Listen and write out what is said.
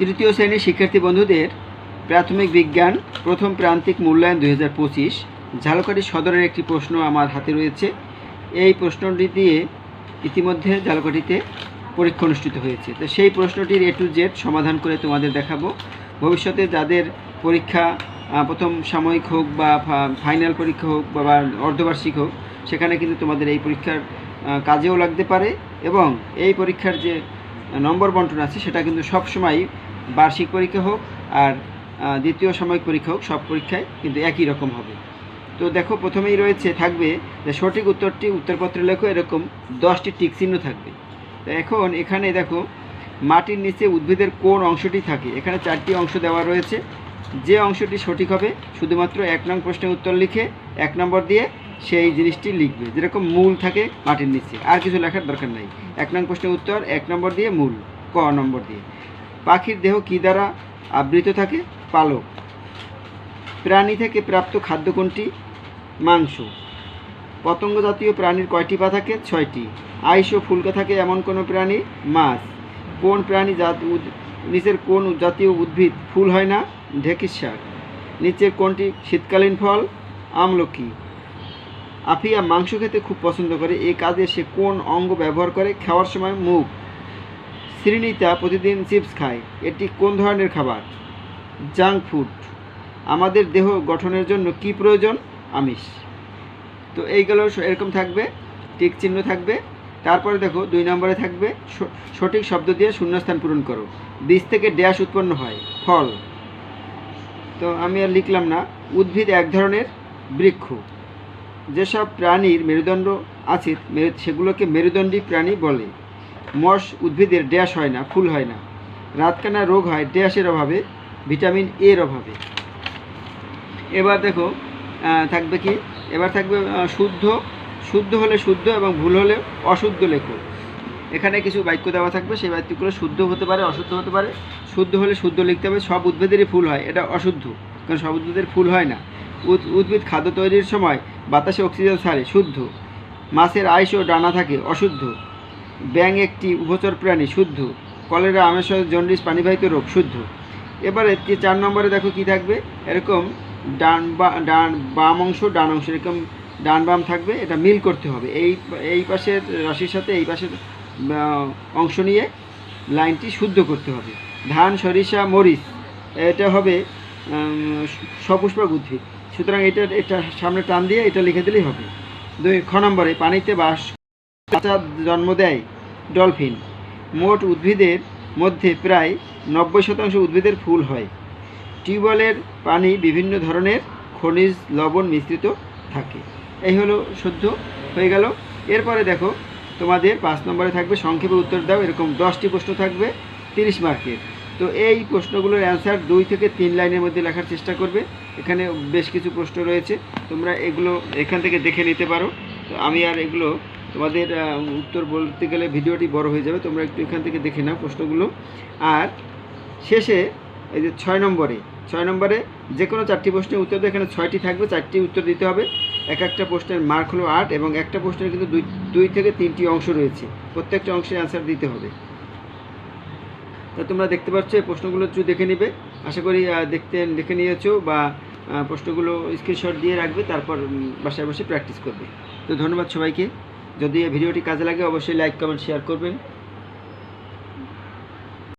তৃতীয় শ্রেণির শিক্ষার্থী বন্ধুদের প্রাথমিক বিজ্ঞান, প্রথম প্রান্তিক মূল্যায়ন দুই হাজার পঁচিশ, ঝালকাঠি সদরের একটি প্রশ্ন আমার হাতে রয়েছে। এই প্রশ্নটি দিয়ে ইতিমধ্যে ঝালকাঠিতে পরীক্ষা অনুষ্ঠিত হয়েছে। তো সেই প্রশ্নটির এ টু জেড সমাধান করে তোমাদের দেখাবো। ভবিষ্যতে যাদের পরীক্ষা প্রথম সাময়িক হোক বা ফাইনাল পরীক্ষা হোক বা অর্ধবার্ষিক হোক, সেখানে কিন্তু তোমাদের এই পরীক্ষার কাজেও লাগতে পারে এবং এই পরীক্ষার যে নম্বর বন্টন আছে, সেটা কিন্তু সবসময় বার্ষিক পরীক্ষা হোক আর দ্বিতীয় সাময়িক পরীক্ষা হোক, সব পরীক্ষায় কিন্তু একই রকম হবে। তো দেখো, প্রথমেই রয়েছে, থাকবে যে সঠিক উত্তরটি উত্তরপত্রে লেখো, এরকম দশটি টিক চিহ্ন থাকবে। তো এখন এখানে দেখো, মাটির নিচে উদ্ভিদের কোন অংশটি থাকে? এখানে চারটি অংশ দেওয়া রয়েছে। যে অংশটি সঠিক হবে, শুধুমাত্র এক নং প্রশ্নের উত্তর লিখে এক নম্বর দিয়ে সেই জিনিসটি লিখবে। যেরকম মূল থাকে মাটির নিচে, আর কিছু লেখার দরকার নাই। এক নং প্রশ্নের উত্তর, এক নম্বর দিয়ে মূল, ক নম্বর দিয়ে। পাখির দেহ কী দ্বারা আবৃত থাকে? পালক। প্রাণী থেকে প্রাপ্ত খাদ্য কোনটি? মাংস। পতঙ্গ জাতীয় প্রাণীর কয়টি পা থাকে? ছয়টি। আইস ও ফুলকা থাকে এমন কোনো প্রাণী? মাছ। কোন প্রাণী জাত নিচের কোন জাতীয় উদ্ভিদ ফুল হয় না? ঢেকির শাক। নিচের কোনটি শীতকালীন ফল? আমলকি। আফিয়া মাংস খেতে খুব পছন্দ করে। এই কাজে সে কোন অঙ্গ ব্যবহার করে? খাওয়ার সময় মুখ। শ্রীনিতা প্রতিদিন চিপস খায়। এটি কোন ধরনের খাবার? Junk food. আমাদের দেহ গঠনের জন্য কি প্রয়োজন? আমিষ। তো এইগুলো এরকম থাকবে, টিক চিহ্ন থাকবে। তারপরে দেখো, দুই নম্বরে থাকবে সঠিক শব্দ দিয়ে শূন্যস্থান পূরণ করো। বীজ থেকে ড্যাশ উৎপন্ন হয়, ফল। তো আমি আর লিখলাম না, উদ্ভিদ এক ধরনের বৃক্ষ। যেসব প্রাণীর মেরুদণ্ড আছে সেগুলোকে মেরুদণ্ডী প্রাণী বলে। মশ উদ্ভিদের ড্যাশ হয় না, ফুল হয় না। রাতকানা রোগ হয় ড্যাশের অভাবে, ভিটামিন এর অভাবে। এবার দেখো থাকবে কি? এবার থাকবে শুদ্ধ শুদ্ধ হলে শুদ্ধ এবং ভুল হলে অশুদ্ধ লেখো। এখানে কিছু বাক্য দেওয়া থাকবে, সেই বাক্যগুলো শুদ্ধ হতে পারে, অশুদ্ধ হতে পারে। শুদ্ধ হলে শুদ্ধ লিখতে হবে, সব উদ্ভিদেরই ফুল হয়, এটা অশুদ্ধ, কারণ সব উদ্ভিদের ফুল হয় না। উদ- উদ্ভিদ খাদ্য তৈরির সময় বাতাসে অক্সিজেন ছাড়ে, শুদ্ধ। মাছের আইস ও ডানা থাকে, অশুদ্ধ। ব্যাং একটি উভচর প্রাণী, শুদ্ধ। কলেরা আমের জন্ডিস, পানিবাহিত রোগ, শুদ্ধ। এবারে চার নম্বরে দেখো কি থাকবে? এরকম ডান বা ডান বাম অংশ, ডান অংশ, এরকম ডান বাম থাকবে। এটা মিল করতে হবে। এই এই পাশের রাশির সাথে এই পাশের অংশ নিয়ে লাইনটি শুদ্ধ করতে হবে। ধান, সরিষা, মরিচ, এটা হবে সপুষ্পক উদ্ভিদ। সুতরাং এটা এটা সামনে টান দিয়ে এটা লিখে দিলেই হবে। দুই খ নম্বরে, পানিতে বাস বাচ্চা জন্ম দেয় ডলফিন। মোট উদ্ভিদের মধ্যে প্রায় নব্বই শতাংশ উদ্ভিদের ফুল হয়। টিউবওয়েলের পানি বিভিন্ন ধরনের খনিজ লবণ মিশ্রিত থাকে। এই হলো শুদ্ধ হয়ে গেল। এরপরে দেখো, তোমাদের পাঁচ নম্বরে থাকবে, সংক্ষেপে উত্তর দাও, এরকম দশটি প্রশ্ন থাকবে, তিরিশ মার্কের। তো এই প্রশ্নগুলোর অ্যান্সার দুই থেকে তিন লাইনের মধ্যে লেখার চেষ্টা করবে। এখানে বেশ কিছু প্রশ্ন রয়েছে, তোমরা এগুলো এখান থেকে দেখে নিতে পারো। তো আমি আর এগুলো তোমাদের উত্তর বলতে গেলে ভিডিওটি বড় হয়ে যাবে, তোমরা একটু এখান থেকে দেখে নাও প্রশ্নগুলো। আর শেষে এই যে ছয় নম্বরে ছয় নম্বরে যে কোনো চারটি প্রশ্নের উত্তর এখানে ছয়টি থাকবে, চারটি উত্তর দিতে হবে। এক একটা প্রশ্নের মার্ক হলো আট এবং একটা প্রশ্নের কিন্তু দুই দুই থেকে তিনটি অংশ রয়েছে। প্রত্যেকটা অংশে অ্যান্সার দিতে হবে। তা তোমরা দেখতে পাচ্ছ, এই প্রশ্নগুলো একটু দেখে নিবে। আশা করি দেখতে, দেখে নিয়েছো বা প্রশ্নগুলো স্ক্রিনশট দিয়ে রাখবে, তারপর বাসায় বসে প্র্যাকটিস করবে। তো ধন্যবাদ সবাইকে। যদি এই ভিডিওটি কাজে লাগে অবশ্যই লাইক কমেন্ট শেয়ার করবেন।